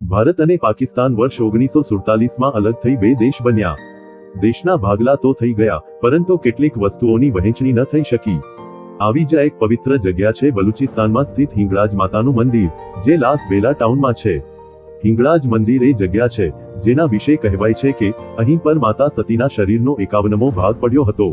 ભારત અને પાકિસ્તાન વર્ષ ઓગણીસો સુડતાલીસમાં અલગ થઈ બે દેશ બન્યા. દેશના ભાગલા તો થઈ ગયા, પરંતુ કેટલીક વસ્તુઓની વહેંચણી ન થઈ શકી. આવી જ એક પવિત્ર જગ્યા છે બલુચિસ્તાનમાં સ્થિત હિંગળાજ માતાનું મંદિર, જે લાસ બેલા ટાઉનમાં છે. હિંગળાજ મંદિર એ જગ્યા છે, જેના વિશે કહેવાય છે કે, અહીં પર માતા સતીના શરીરનો એકાવનમો ભાગ પડ્યો હતો.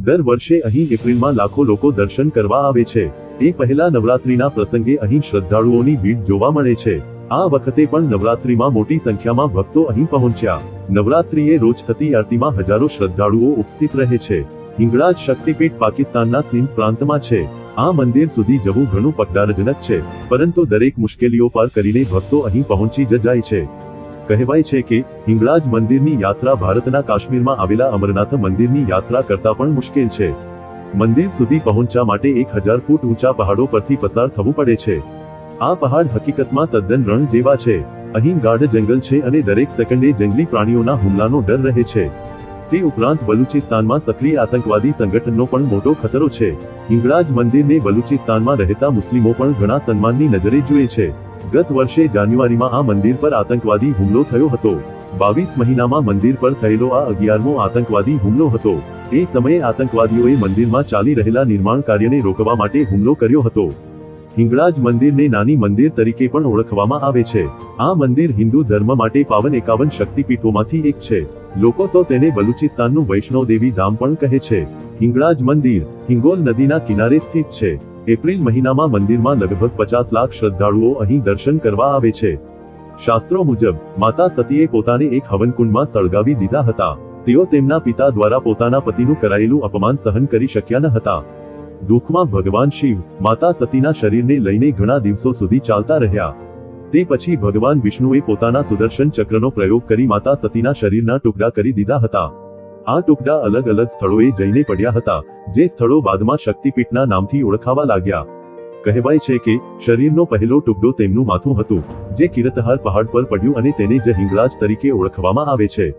દર વર્ષે અહીં એપ્રિલમાં લાખો લોકો દર્શન કરવા આવે છે. એ પહેલા નવરાત્રીના પ્રસંગે અહીં શ્રદ્ધાળુઓની ભીડ જોવા મળે છે. આ વખતે પણ નવરાત્રીમાં મોટી સંખ્યામાં ભક્તો અહીં પહોંચ્યા. નવરાત્રીએ રોજ થતી આરતીમાં હજારો શ્રદ્ધાળુઓ ઉપસ્થિત રહે છે. હિંગળાજ શક્તિપીઠ પાકિસ્તાનના સિંધ પ્રાંતમાં છે. આ મંદિર સુધી જવું ઘણું પગડારજનક છે, પરંતુ દરેક મુશ્કેલીઓ પાર કરીને ભક્તો અહીં પહોંચી જ જાય છે. કહેવાય છે કે, હિંગળાજ મંદિરની યાત્રા ભારતના કાશ્મીરમાં આવેલા અમરનાથ મંદિરની યાત્રા કરતા પણ મુશ્કેલ છે. મંદિર સુધી પહોંચવા માટે એક હજાર ફૂટ ઊંચા પહાડો પરથી પસાર થવું પડે છે. આ પહાડ હકીકતમાં તદ્દન રણ જેવા છે. અહીં ગાઢ જંગલ છે અને દરેક સેકન્ડે જંગલી પ્રાણીઓના હુમલાનો ડર રહે છે. તે ઉપરાંત બલુચિસ્તાનમાં સક્રિય આતંકવાદી સંગઠનનો પણ મોટો ખતરો છે. હિંગળાજ મંદિરને બલુચિસ્તાનમાં રહેતા મુસ્લિમો પણ ઘણા સન્માનની નજરે જુએ છે. ગત વર્ષે જાન્યુઆરીમાં આ મંદિર પર આતંકવાદી હુમલો થયો હતો. બાવીસ મહિનામાં મંદિર પર થયેલો આ અગિયારમો આતંકવાદી હુમલો હતો. એ સમયે આતંકવાદીઓએ મંદિરમાં ચાલી રહેલા નિર્માણ કાર્યને રોકવા માટે હુમલો કર્યો હતો. હિંગળાજ મંદિરને નાની મંદિર તરીકે પણ ઓળખવામાં આવે છે. આ મંદિર હિન્દુ ધર્મ માટે પાવન એકાવન શક્તિપીઠોમાંથી એક છે. લોકો તો તેને બલુચિસ્તાનનું વૈષ્ણવ દેવી ધામ પણ કહે છે. હિંગળાજ મંદિર, હિંગોલ નદીના કિનારે સ્થિત છે. એપ્રિલ મહિનામાં મંદિરમાં લગભગ પચાસ લાખ શ્રદ્ધાળુઓ અહીં દર્શન કરવા આવે છે. શાસ્ત્રો મુજબ, માતા સતીએ પોતાને એક હવનકુંડમાં સળગાવી દીધા હતા. તેઓ તેમના પિતા દ્વારા પોતાના પતિનું કરાયેલું અપમાન સહન કરી શક્યા ન હતા. દુઃખમાં ભગવાન શિવ, માતા સતીના શરીરને લઈને ઘણા દિવસો સુધી ચાલતા રહ્યા. તે પછી ભગવાન વિષ્ણુએ પોતાના સુદર્શન ચક્રનો પ્રયોગ કરી માતા સતીના શરીરના ટુકડા કરી દીધા હતા. આ ટુકડા અલગ અલગ સ્થળોએ જઈને પડ્યા હતા, જે સ્થળો બાદમાં શક્તિપીઠના નામથી ઓળખાવા લાગ્યા. કહેવાય છે કે, શરીરનો પહેલો ટુકડો તેમનું માથું હતું, જે કિરતહાર પહાડ પર પડ્યું અને તેને જ હિંગળાજ તરીકે ઓળખવામાં આવે છે.